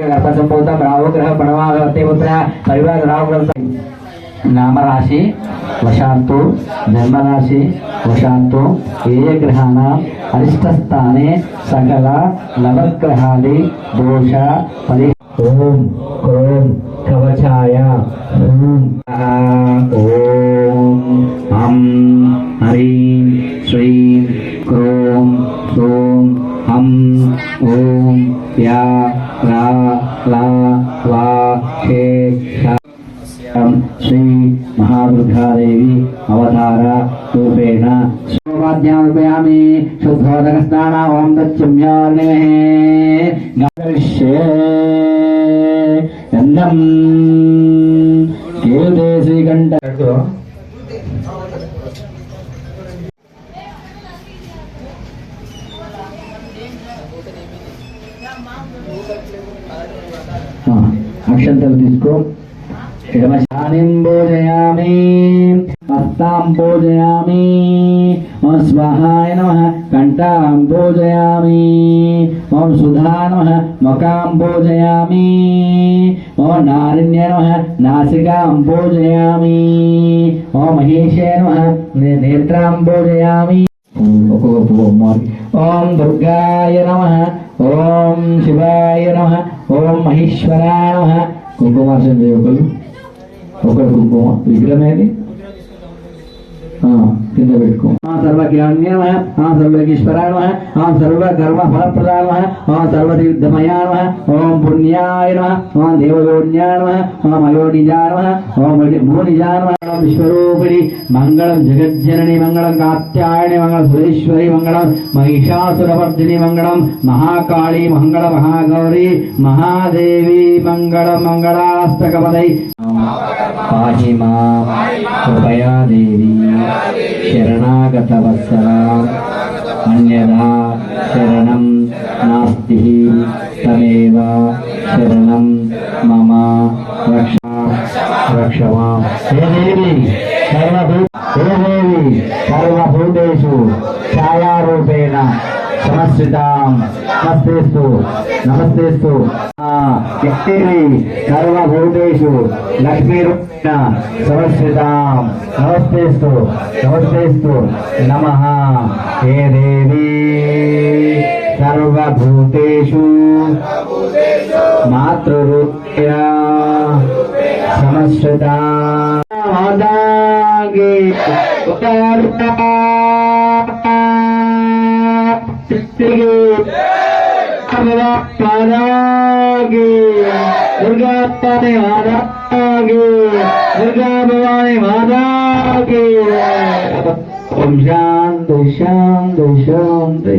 గర్భసంభూత రాహుగ్రహ ప్రణవాగవర్తి పుత్ర పరివార రాహుగ్రహ నామరాశి వశాంతు జన్మరాశి వశాంతు ఏ గ్రహాణ అరిష్టస్థానే సకల నవగ్రహాది దోష పరి ఓం క్రోం కవచాయ. ఓం ఓం హం హరీం శ్రీం క్రోం ఓం హం ఓం యా లా వా హే శ్రీ మహాదుర్గాదేవి అవతార రూపేణ శోభాధ్యాపయామి శుద్ధోదక స్నాన ఓం దత్యమ్యార్ణిమహే గంధం కేదే శ్రీకంఠ అక్షంతలు తీసుకో. ఎడమశానిం పూజయామి హస్తాం పూజయామి ఓం స్వాహాయ నమ కంఠాం పూజయామి ఓం సుధా నమ ముఖాం పూజయామి ఓం నారిణ్య నమ నాసికాం పూజయామి ఓం మహేశే నమ నేత్రాం పూజయామి ఒక్కొక్క ఓం దుర్గాయ నమ ఓం శివాయ నమ ఓం మహేశ్వరాయ నమ. కుంకుమార్చన చేయకూడదు? ఒకటి కుంకుమ విగ్రహమేది ఆ, కింద పెట్టుకో ఆ సర్వజ్ఞాన్య నమ ఆ సర్వగీశ్వరాయ నమ ఆ సర్వకర్మ ఫలప్రదాయ నమ ఆ సర్వతీర్థమయ నమ ఓం పుణ్యాయ నమ ఓం దేవయోన్యాయ నమ ఓం అయోనిజాయ నమ ఓం ఓం విశ్వరూపిణి మంగళం జగజ్జనని మంగళం కాత్యాయని మంగళం సురేశ్వరి మంగళం మహిషాసురవర్ధిని మంగళం మహాకాళి మంగళ మహాగౌరి మహాదేవి మంగళ మంగళాస్తకపదై పాహి మా కృపయా దేవి శరణాగత వత్సల అన్యదా శరణం నాస్తి తమేవ శరణం మమ రక్ష రక్ష హే దేవి సర్వభూ హే దేవి సర్వభూతేషు ఛాయారూపేణ సమస్వితాం నమస్తేస్తు నమస్తేస్తు వ్యక్తిని సర్వభూతేషు లక్ష్మీరూపేణ సమస్వితాం నమస్తేస్తు నమస్తేస్తు నమ హే దేవి సర్వభూతేషు మాతృరూపేణ సమస్వితా మాతాకి శక్తికి మాతాకి దుర్గా భవాని మాతాకి దుర్గా భవాని మాతాకి ఓం శాంతి శాంతి శాంతి